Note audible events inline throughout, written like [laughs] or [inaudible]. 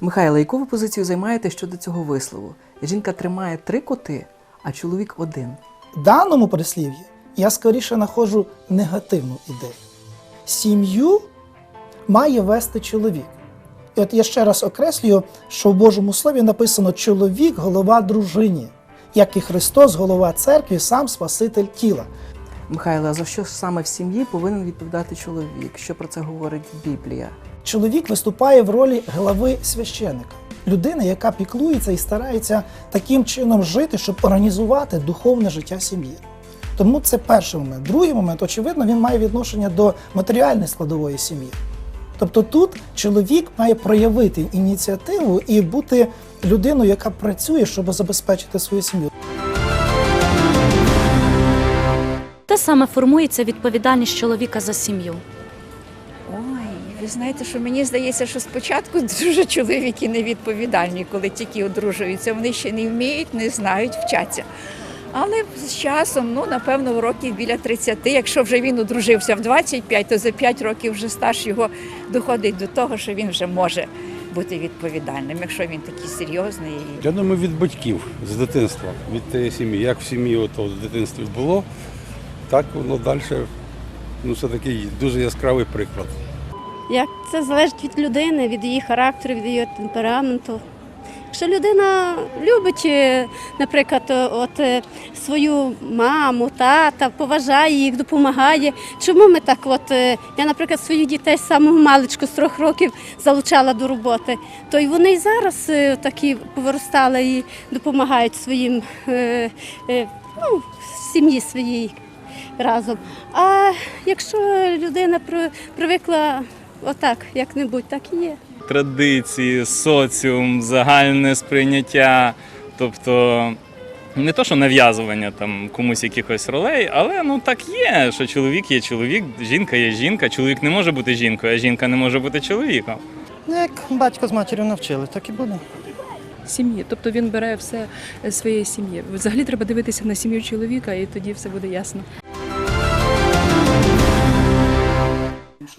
Михайло, яку ви позицію займаєте щодо цього вислову? Жінка тримає три коти, а чоловік один. В даному прислів'ї я скоріше знаходжу негативну ідею. Сім'ю має вести чоловік. І от я ще раз окреслюю, що в Божому Слові написано чоловік голова дружині, як і Христос, голова церкви, сам Спаситель тіла. Михайло, а за що саме в сім'ї повинен відповідати чоловік? Що про це говорить Біблія? Чоловік виступає в ролі глави священика, людини, яка піклується і старається таким чином жити, щоб організувати духовне життя сім'ї. Тому це перший момент. Другий момент, очевидно, він має відношення до матеріальної складової сім'ї. Тобто тут чоловік має проявити ініціативу і бути людиною, яка працює, щоб забезпечити свою сім'ю. Те саме формується відповідальність чоловіка за сім'ю. Знаєте, що мені здається, що спочатку [laughs] дуже чоловіки невідповідальні, коли тільки одружуються. Вони ще не вміють, не знають, вчаться. Але з часом, ну напевно, років біля 30, якщо вже він одружився в 25, то за 5 років вже стаж його доходить до того, що він вже може бути відповідальним, якщо він такий серйозний. Я думаю, від батьків з дитинства, від тієї сім'ї. Як в сім'ї ото в дитинстві було, так воно далі. Ну, це такий дуже яскравий приклад. Як це залежить від людини, від її характеру, від її темпераменту. Якщо людина любить, е, наприклад, е, от е, свою маму, тата, поважає їх, допомагає. Чому ми так? От я, наприклад, своїх дітей з самого маличку з трьох років залучала до роботи, то й вони й зараз такі повиростали і допомагають своїм ну, сім'ї своїй разом. А якщо людина при- привикла отак, як-небудь, так і є. традиції, соціум, загальне сприйняття. Тобто не то, що нав'язування там комусь якихось ролей, але ну так є, що чоловік є чоловік, жінка є жінка, чоловік не може бути жінкою, а жінка не може бути чоловіком. Ну, як батько з матір'ю навчили, так і буде. сім'ї. Тобто він бере все своєї сім'ї. Взагалі треба дивитися на сім'ю чоловіка, і тоді все буде ясно.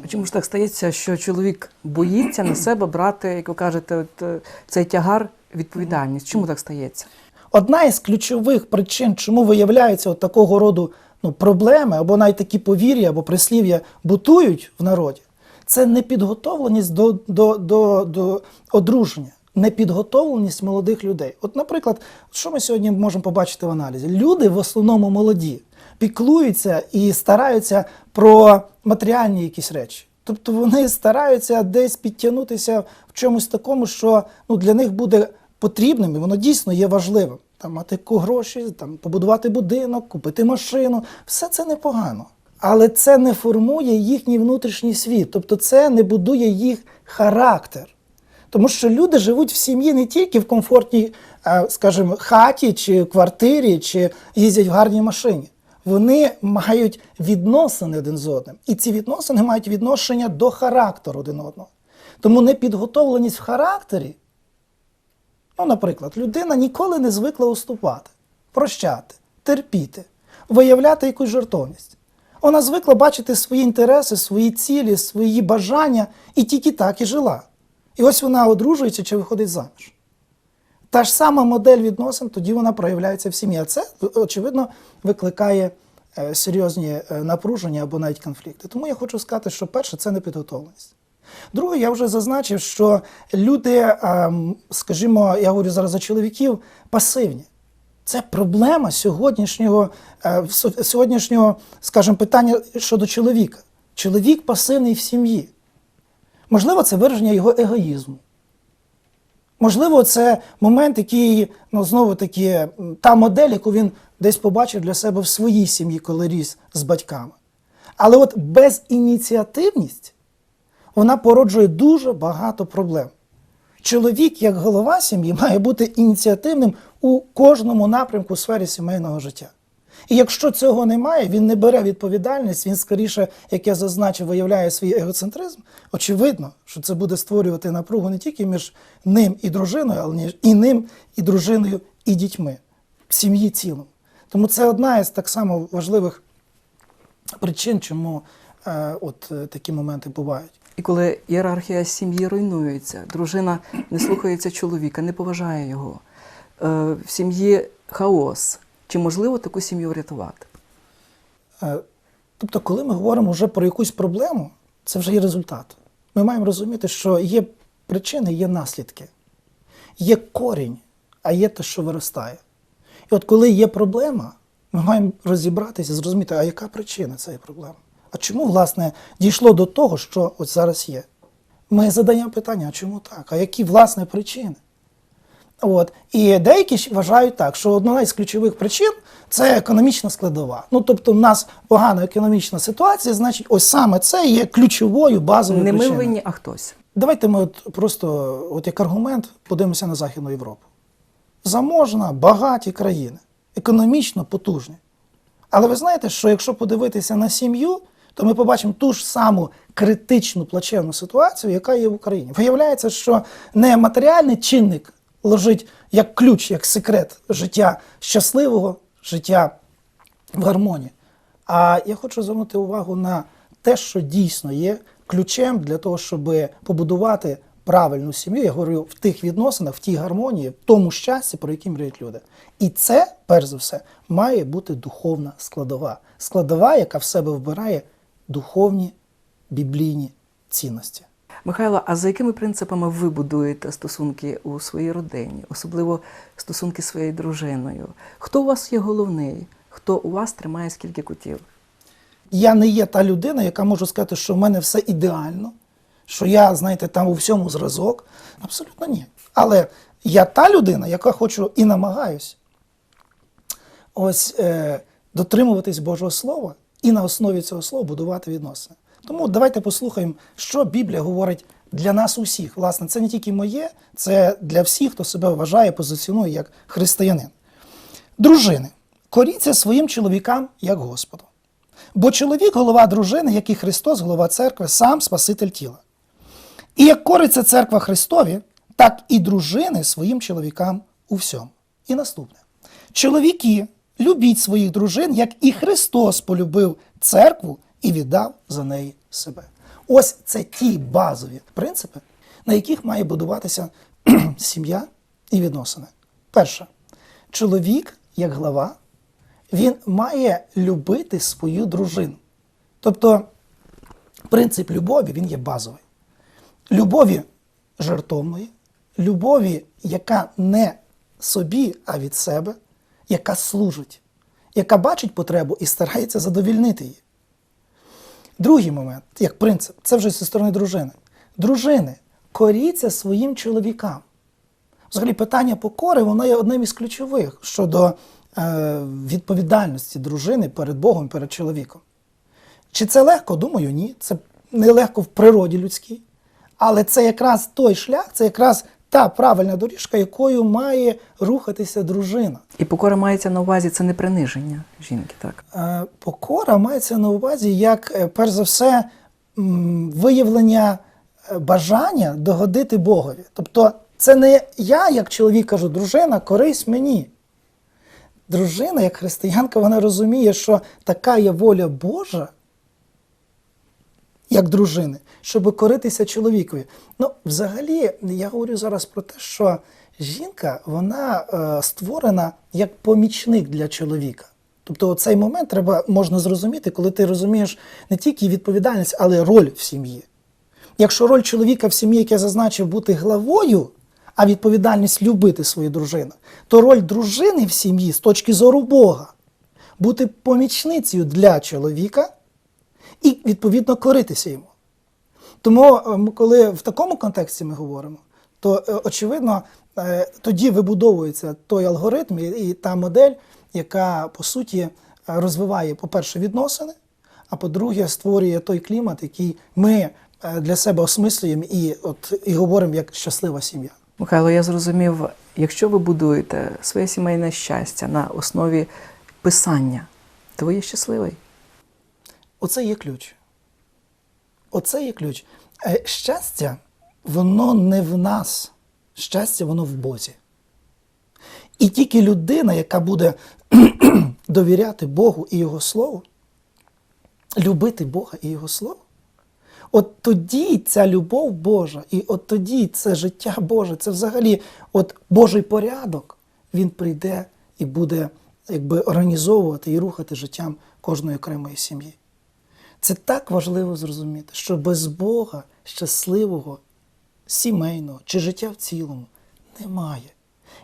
Чому ж так стається, що чоловік боїться на себе брати, як ви кажете, от, е, цей тягар відповідальність? Чому так стається? Одна із ключових причин, чому виявляються от такого роду ну, проблеми, або навіть такі повір'я або прислів'я бутують в народі, це непідготовленість до, до, до, до одруження, непідготовленість молодих людей. От, наприклад, що ми сьогодні можемо побачити в аналізі? Люди в основному молоді піклуються і стараються про матеріальні якісь речі. Тобто вони стараються десь підтягнутися в чомусь такому, що ну, для них буде потрібним, і воно дійсно є важливим. Там мати гроші, там, побудувати будинок, купити машину. Все це непогано. Але це не формує їхній внутрішній світ, тобто це не будує їх характер. Тому що люди живуть в сім'ї не тільки в комфортній, е, скажімо, хаті чи квартирі, чи їздять в гарній машині. Вони мають відносини один з одним. І ці відносини мають відношення до характеру один одного. Тому непідготовленість в характері Ну, наприклад, людина ніколи не звикла уступати, прощати, терпіти, виявляти якусь жертовність. Вона звикла бачити свої інтереси, свої цілі, свої бажання і тільки так і жила. І ось вона одружується чи виходить заміж. Та ж сама модель відносин, тоді вона проявляється в сім'ї. А це, очевидно, викликає е, серйозні е, напруження або навіть конфлікти. Тому я хочу сказати, що перше це непідготовленість. Друге, я вже зазначив, що люди, ем, скажімо, я говорю зараз за чоловіків, пасивні. Це проблема сьогоднішнього, е, сьогоднішнього, скажімо, питання щодо чоловіка. Чоловік пасивний в сім'ї. Можливо, це вираження його егоїзму. Можливо, це момент, який, ну, знову таки, та модель, яку він десь побачив для себе в своїй сім'ї, коли ріс з батьками. Але от безініціативність вона породжує дуже багато проблем. Чоловік, як голова сім'ї, має бути ініціативним у кожному напрямку у сфері сімейного життя. І якщо цього немає, він не бере відповідальність, він скоріше, як я зазначив, виявляє свій егоцентризм. Очевидно, що це буде створювати напругу не тільки між ним і дружиною, але і ним, і дружиною, і дітьми, в сім'ї цілому. Тому це одна із так само важливих причин, чому е, от е, такі моменти бувають. І коли ієрархія сім'ї руйнується, дружина не слухається чоловіка, не поважає його, е, в сім'ї хаос. Чи можливо таку сім'ю врятувати? Е, Тобто, коли ми говоримо вже про якусь проблему, це вже є результат. Ми маємо розуміти, що є причини, є наслідки, є корінь, а є те, що виростає. І от коли є проблема, ми маємо розібратися, зрозуміти, а яка причина цієї проблеми? А чому, власне, дійшло до того, що ось зараз є? Ми задаємо питання, а чому так? А які власне причини? От. І деякі вважають так, що одна із ключових причин це економічна складова. Ну тобто, в нас погана економічна ситуація, значить, ось саме це є ключовою базовою Не ми причиною. винні, а хтось. Давайте ми от просто, от як аргумент, подивимося на Західну Європу. Заможна, багаті країни, економічно потужні. Але ви знаєте, що якщо подивитися на сім'ю, то ми побачимо ту ж саму критичну плачевну ситуацію, яка є в Україні. Виявляється, що не матеріальний чинник лежить як ключ, як секрет життя щасливого, життя в гармонії. А я хочу звернути увагу на те, що дійсно є ключем для того, щоб побудувати правильну сім'ю. Я говорю в тих відносинах, в тій гармонії, в тому щасті, про які мріють люди. І це, перш за все, має бути духовна складова. Складова, яка в себе вбирає духовні біблійні цінності. Михайло, а за якими принципами ви будуєте стосунки у своїй родині, особливо стосунки з своєю дружиною? Хто у вас є головний? Хто у вас тримає скільки кутів? Я не є та людина, яка може сказати, що в мене все ідеально, що я, знаєте, там у всьому зразок. Абсолютно ні. Але я та людина, яка хочу і намагаюсь ось е, дотримуватись Божого Слова і на основі цього слова будувати відносини. Тому давайте послухаємо, що Біблія говорить для нас усіх. Власне, це не тільки моє, це для всіх, хто себе вважає, позиціонує як християнин. Дружини, коріться своїм чоловікам як Господу. Бо чоловік голова дружини, як і Христос, голова церкви, сам Спаситель тіла. І як кориться церква Христові, так і дружини своїм чоловікам у всьому. І наступне. Чоловіки, любіть своїх дружин, як і Христос полюбив церкву і віддав за неї себе. Ось це ті базові принципи, на яких має будуватися [clears throat] сім'я і відносини. Перше, чоловік, як глава, він має любити свою дружину. Тобто принцип любові він є базовий. Любові жертовної, любові, яка не собі, а від себе, яка служить, яка бачить потребу і старається задовільнити її. Другий момент, як принцип, це вже зі сторони дружини. Дружини, коріться своїм чоловікам. Взагалі, питання покори воно є одним із ключових щодо е, відповідальності дружини перед Богом, перед чоловіком. Чи це легко? Думаю, ні. Це не легко в природі людській. Але це якраз той шлях, це якраз та правильна доріжка, якою має рухатися дружина. І покора мається на увазі це не приниження жінки, так? Е, Покора мається на увазі як, е, перш за все, виявлення е, бажання догодити Богові. Тобто, це не я, як чоловік, кажу, дружина, корись мені. Дружина, як християнка, вона розуміє, що така є воля Божа, як дружини, щоб коритися чоловікові. Ну, взагалі, я говорю зараз про те, що жінка вона е, створена як помічник для чоловіка. Тобто, цей момент треба можна зрозуміти, коли ти розумієш не тільки відповідальність, але й роль в сім'ї. Якщо роль чоловіка в сім'ї, як я зазначив, бути главою, а відповідальність любити свою дружину, то роль дружини в сім'ї з точки зору Бога бути помічницею для чоловіка і відповідно коритися йому. Тому, ем, коли в такому контексті ми говоримо, то е, очевидно е, тоді вибудовується той алгоритм і, та модель, яка по суті е, розвиває, по-перше, відносини, а по-друге, створює той клімат, який ми для себе осмислюємо і, от, і говоримо як щаслива сім'я. Михайло, я зрозумів, якщо ви будуєте своє сімейне щастя на основі писання, то ви є щасливий. Оце є ключ. Оце є ключ. Е, Щастя, воно не в нас. Щастя, воно в Бозі. І тільки людина, яка буде [clears throat] довіряти Богу і Його Слову, любити Бога і Його Слово, от тоді ця любов Божа, і от тоді це життя Боже, це взагалі от Божий порядок, він прийде і буде якби організовувати і рухати життям кожної окремої сім'ї. Це так важливо зрозуміти, що без Бога щасливого, сімейного чи життя в цілому немає.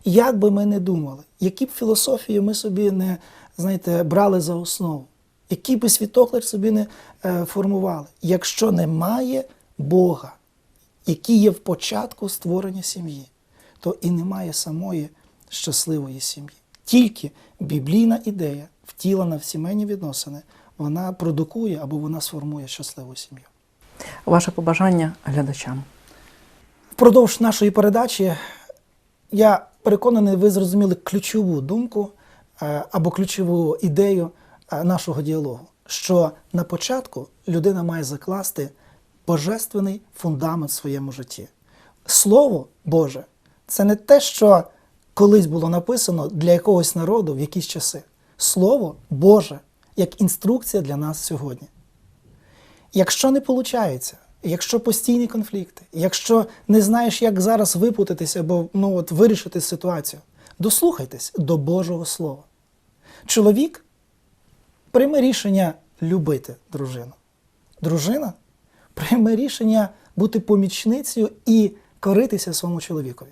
Як би ми не думали, які б філософії ми собі не знаєте, брали за основу, який би світогляд собі не е, формували, якщо немає Бога, який є в початку створення сім'ї, то і немає самої щасливої сім'ї. Тільки біблійна ідея, втілена в сімейні відносини, вона продукує або вона сформує щасливу сім'ю. Ваше побажання глядачам. Впродовж нашої передачі я переконаний, ви зрозуміли ключову думку е, або ключову ідею е, нашого діалогу, що на початку людина має закласти божественний фундамент в своєму житті. Слово Боже це не те, що колись було написано для якогось народу в якісь часи. Слово Боже як інструкція для нас сьогодні. Якщо не виходить, якщо постійні конфлікти, якщо не знаєш, як зараз випутатися або ну, от, вирішити ситуацію, дослухайтесь до Божого Слова. Чоловік прийме рішення любити дружину. Дружина прийме рішення бути помічницею і коритися своєму чоловікові.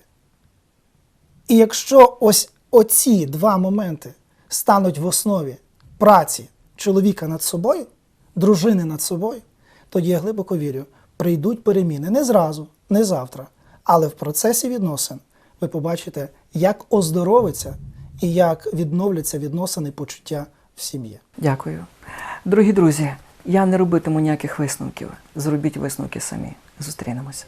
І якщо ось оці два моменти стануть в основі праці чоловіка над собою, дружини над собою, тоді я глибоко вірю, прийдуть переміни не зразу, не завтра, але в процесі відносин ви побачите, як оздоровиться і як відновляться відносини почуття в сім'ї. Дякую. Дорогі друзі, я не робитиму ніяких висновків. Зробіть висновки самі. Зустрінемося.